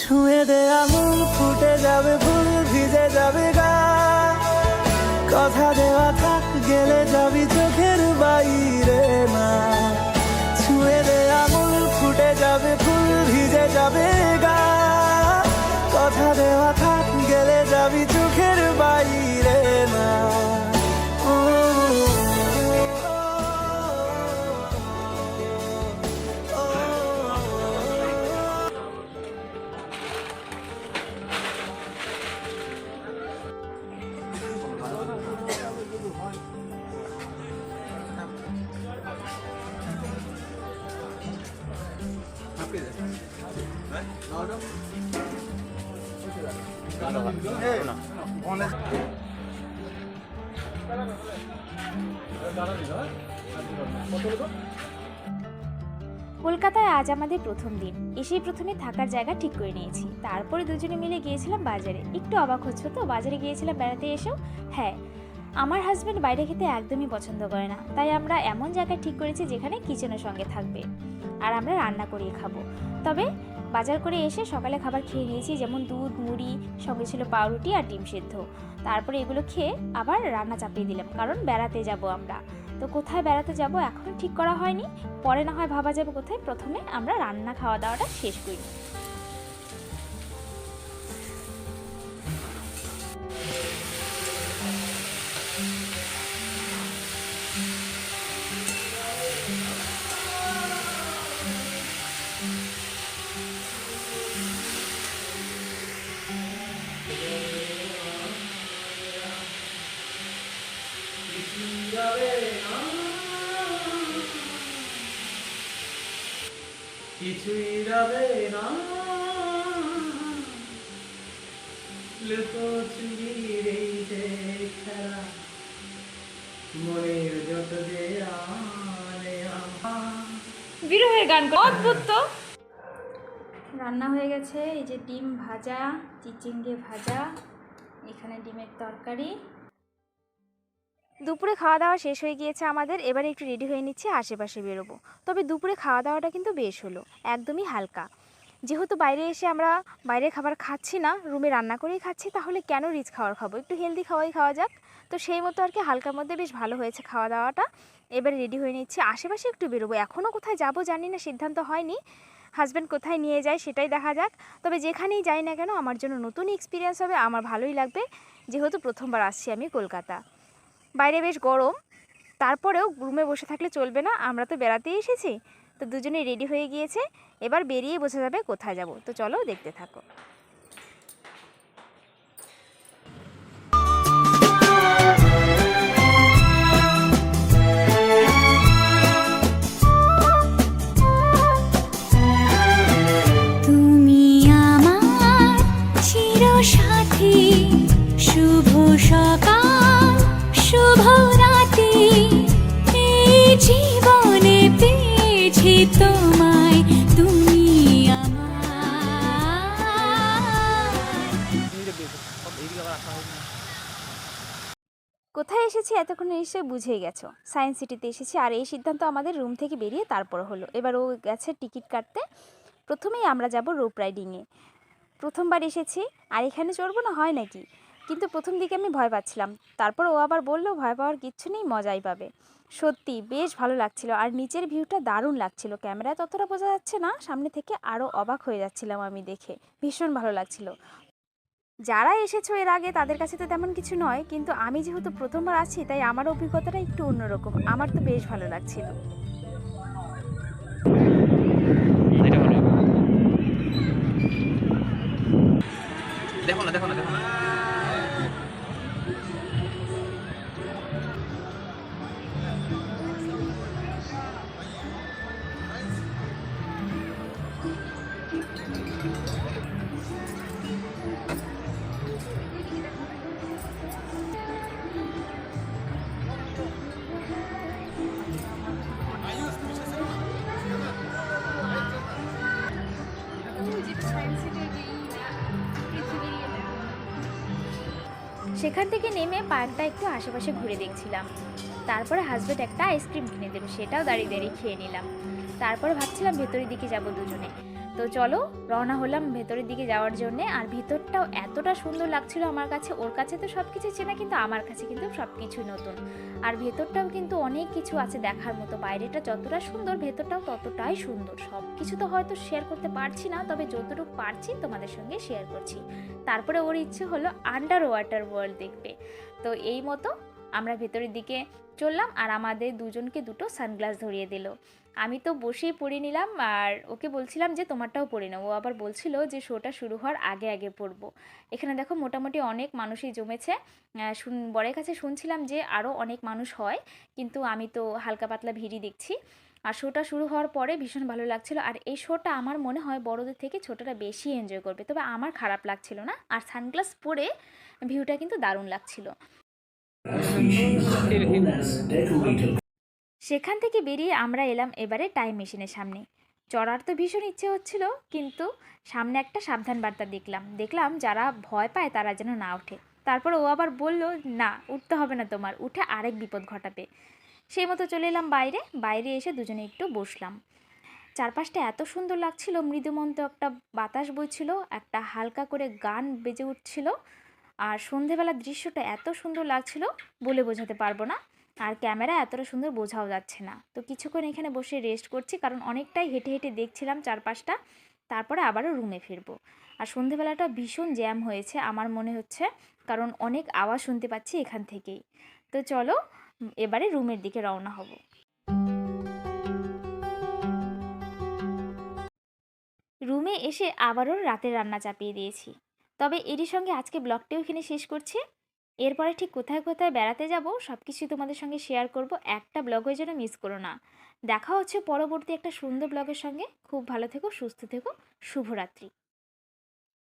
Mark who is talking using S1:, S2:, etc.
S1: ছুঁয়ে দে আঙুল, ফুটে যাবে ভুল ভিজে যাবে গা। কথা দেওয়া থাক, গেলে যাবি চোখের বাইরে না ছুঁয়ে দে আঙুল, ফুটে যাবে
S2: কলকাতায় আজ আমাদের প্রথম দিন। এসেই প্রথমে থাকার জায়গা ঠিক করে নিয়েছি। তারপরে দুজনে মিলে গিয়েছিলাম বাজারে। একটু অবাক হচ্ছে তো? বাজারে গিয়েছিলাম বেড়াতে এসেও? হ্যাঁ আমার হাজব্যান্ড বাইরে খেতে একদমই পছন্দ করে না। তাই আমরা এমন জায়গায় ঠিক করেছি যেখানে কিচেনের সঙ্গে থাকবে। আর আমরা রান্না করিয়ে খাব। তবে বাজার করে এসে সকালে খাবার খেয়ে নিয়েছি, যেমন দুধ, মুড়ি, সঙ্গে ছিল পাউরুটি আর ডিম সেদ্ধ। তারপরে এগুলো খেয়ে আবার রান্না চাপিয়ে দিলাম, কারণ বেড়াতে যাব আমরা। তো কোথায় বেড়াতে যাব এখন ঠিক করা হয়নি, পরে না হয় ভাবা যাবে কোথায়, প্রথমে আমরা রান্না খাওয়া দাওয়াটা শেষ করি।
S1: কিছুই যাবে না। লুকোচুরির এই যে খেলা মনের যত যে
S2: হয়ে গান অদ্ভুত তো। রান্না হয়ে গেছে এই যে ডিম ভাজা চিচিঙ্গে ভাজা এখানে ডিমের তরকারি। দুপুরে খাওয়া দাওয়া শেষ হয়ে গিয়েছে আমাদের, এবারে একটু রেডি হয়ে নিচ্ছে, আশেপাশে বেরোবো। তবে দুপুরে খাওয়া দাওয়াটা কিন্তু বেশ হলো, একদমই হালকা। যেহেতু বাইরে এসে আমরা বাইরে খাবার খাচ্ছি না, রুমে রান্না করেই খাচ্ছি, তাহলে কেন রিচ খাবার খাব? একটু হেলদি খাওয়াই খাওয়া যাক। তো সেই মতো আর কি হালকার মধ্যে বেশ ভালো হয়েছে খাওয়া দাওয়াটা এবার রেডি হয়ে নিচ্ছি, আশেপাশে একটু বেরোবো। এখনও কোথায় যাব জানি না, সিদ্ধান্ত হয়নি। হাজব্যান্ড কোথায় নিয়ে যায় সেটাই দেখা যাক। তবে যেখানেই যাই না কেন, আমার জন্য নতুন এক্সপিরিয়েন্স হবে, আমার ভালোই লাগবে। যেহেতু প্রথমবার আসছি আমি কলকাতা। বাইরে বেশ গরম। তারপরেও রুমে বসে থাকলে চলবে না, আমরা তো বেড়াতেই এসেছি। তো দুজনে রেডি হয়ে গিয়েছে, এবার বেরিয়ে বোঝা যাবে কোথায় যাব। তো চলো দেখতে থাকো।
S3: চিরসাথী, শুভ সকাল। শুভ রাতি এই জীবনে পেয়েছি তোমায়, তুমি
S2: কোথায় এসেছি এতক্ষণে এসে বুঝেই গেছো? সায়েন্স সিটিতে এসেছি আর এই সিদ্ধান্ত আমাদের রুম থেকে বেরিয়ে তারপর হলো। এবার ও গেছে টিকিট কাটতে। প্রথমেই আমরা যাব রোপ রাইডিংয়ে। প্রথমবার এসেছি। আর এখানে চড়বো না হয় নাকি? কিন্তু প্রথম দিকে আমি ভয় পাচ্ছিলাম। তারপর ও আবার বলল, ভয় পাওয়ার কিচ্ছু নেই, মজাই পাবে। সত্যি, বেশ ভালো লাগছিল। আর নিচের ভিউটা দারুণ লাগছিল। ক্যামেরায় ততটা বোঝা যাচ্ছে না, সামনে থেকে আরও অবাক হয়ে যাচ্ছিলাম আমি দেখে। ভীষণ ভালো লাগছিল। যারা এসেছ এর আগে, তাদের কাছে তো তেমন কিছু নয়, কিন্তু আমি যেহেতু প্রথমবার আছি, তাই আমার অভিজ্ঞতাটা একটু অন্যরকম। আমার তো বেশ ভালো লাগছিল। সেখান থেকে নেমে পার্কটা একটু আশেপাশে ঘুরে দেখছিলাম। তারপরে হাজব্যান্ড একটা আইসক্রিম কিনে দেবে, সেটাও দাঁড়িয়ে দাঁড়িয়ে খেয়ে নিলাম। তারপরে ভাবছিলাম ভেতরের দিকে যাব দুজনে। তো চলো রওনা হলাম ভেতরের দিকে যাওয়ার জন্যে। আর ভেতরটাও এতটা সুন্দর লাগছিল আমার কাছে। ওর কাছে তো সব কিছু চেনা, কিন্তু আমার কাছে কিন্তু সব কিছুই নতুন। আর ভেতরটাও কিন্তু অনেক কিছু আছে দেখার মতো। বাইরেটা যতটা সুন্দর, ভেতরটাও ততটাই সুন্দর। সব কিছু তো হয়তো শেয়ার করতে পারছি না, তবে যতটুকু পারছি তোমাদের সঙ্গে শেয়ার করছি। তারপরে ওর ইচ্ছে হলো আন্ডার ওয়াটার ওয়ার্ল্ড দেখবে। তো এই মতো আমরা ভেতরের দিকে চললাম আর আমাদের দুজনকে দুটো সানগ্লাস ধরিয়ে দিল। আমি তো বসেই পরে নিলাম আর ওকে বলছিলাম যে তোমারটাও পরে নাও। ও আবার বলছিল যে শোটা শুরু হওয়ার আগে আগে পড়ব। এখানে দেখো মোটামুটি অনেক মানুষই জমেছে। শুন, বরের কাছে শুনছিলাম যে আরও অনেক মানুষ হয়, কিন্তু আমি তো হালকা পাতলা ভিড়ই দেখছি। আর শোটা শুরু হওয়ার পরে ভীষণ ভালো লাগছিল আর এই শোটা আমার মনে হয় বড়দের থেকে ছোটরা বেশি এনজয় করবে। তবে আমার খারাপ লাগছিল না। আর সানগ্লাস পরে ভিউটা কিন্তু দারুণ লাগছিল। সেখান থেকে বেরিয়ে আমরা এলাম এবারে টাইম মেশিনের সামনে। চড়ার তো ভীষণ ইচ্ছে হচ্ছিল, কিন্তু সামনে একটা সাবধান বার্তা দেখলাম। দেখলাম যারা ভয় পায় তারা যেন না ওঠে। তারপর ও আবার বলল, না, উঠতে হবে না তোমার, উঠে আরেক বিপদ ঘটাবে। সেই মতো চলে এলাম বাইরে। বাইরে এসে দুজনে একটু বসলাম। চারপাশটা এত সুন্দর লাগছিল, মৃদুমন্ত একটা বাতাস বইছিল, একটা হালকা করে গান বেজে উঠছিল। আর সন্ধেবেলার দৃশ্যটা এত সুন্দর লাগছিল বলে বোঝাতে পারব না। আর ক্যামেরা এতটা সুন্দর বোঝাও যাচ্ছে না। তো কিছুক্ষণ এখানে বসে রেস্ট করছি, কারণ অনেকটাই হেঁটে হেঁটে দেখছিলাম চারপাশটা। তারপরে আবারও রুমে ফিরবো। আর সন্ধেবেলাটা ভীষণ জ্যাম হয়েছে আমার মনে হচ্ছে, কারণ অনেক আওয়াজ শুনতে পাচ্ছি এখান থেকেই। তো চলো, এবারে রুমের দিকে রওনা হব। রুমে এসে আবারও রাতের রান্না চাপিয়ে দিয়েছি। তবে এরই সঙ্গে আজকে ব্লগটিও এখানে শেষ করছি। এরপরে ঠিক কোথায় কোথায় বেড়াতে যাব সব কিছুই তোমাদের সঙ্গে শেয়ার করব। একটা ব্লগের জন্য মিস করো না। দেখা হচ্ছে পরবর্তী একটা সুন্দর ব্লগের সঙ্গে। খুব ভালো থেকো, সুস্থ থেকো। শুভরাত্রি।